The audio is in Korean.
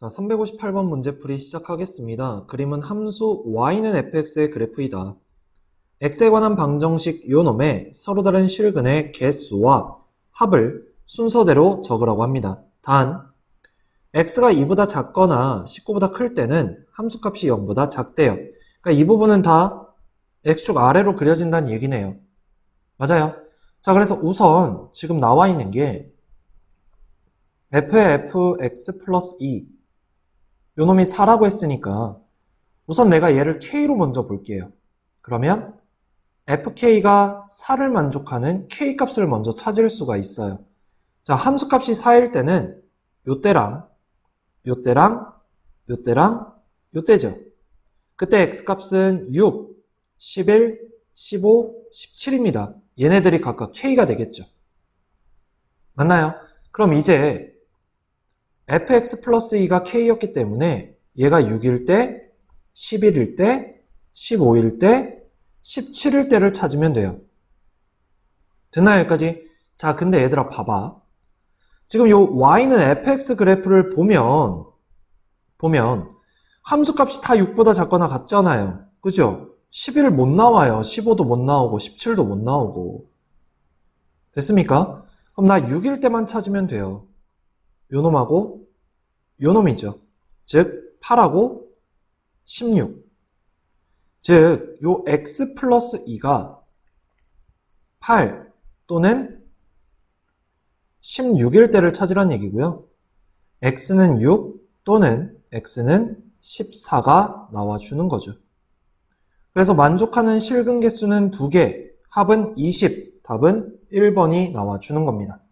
자, 358번 문제풀이 시작하겠습니다. 그림은 함수 y는 fx의 그래프이다. x에 관한 방정식 요놈의 서로 다른 실근의 개수와 합을 순서대로 적으라고 합니다. 단, x가 2보다 작거나 19보다 클 때는 함수값이 0보다 작대요. 그러니까 이 부분은 다 x축 아래로 그려진다는 얘기네요. 맞아요. 자, 그래서 우선 지금 나와 있는 게 f의 fx 플러스 2 요놈이 4라고 했으니까 우선 내가 얘를 k로 먼저 볼게요. 그러면 fk가 4를 만족하는 k 값을 먼저 찾을 수가 있어요. 자, 함수 값이 4일 때는 요때랑 요때랑 요때랑 요때죠. 그때 x 값은 6, 11, 15, 17입니다. 얘네들이 각각 k가 되겠죠. 맞나요? 그럼 이제 fx 플러스 2가 k였기 때문에 얘가 6일 때, 11일 때, 15일 때, 17일 때를 찾으면 돼요. 됐나요, 여기까지? 자, 근데 얘들아, 봐봐. 지금 요 y는 fx 그래프를 보면, 보면, 함수값이 다 6보다 작거나 같잖아요. 그죠? 11을 못 나와요. 15도 못 나오고, 17도 못 나오고. 됐습니까? 그럼 나 6일 때만 찾으면 돼요. 요놈하고 요놈이죠. 즉 8하고 16. 즉 요 x 플러스 2가 8 또는 16일 때를 찾으란 얘기고요. x는 6 또는 x는 14가 나와주는 거죠. 그래서 만족하는 실근 개수는 2개, 합은 20, 답은 1번이 나와주는 겁니다.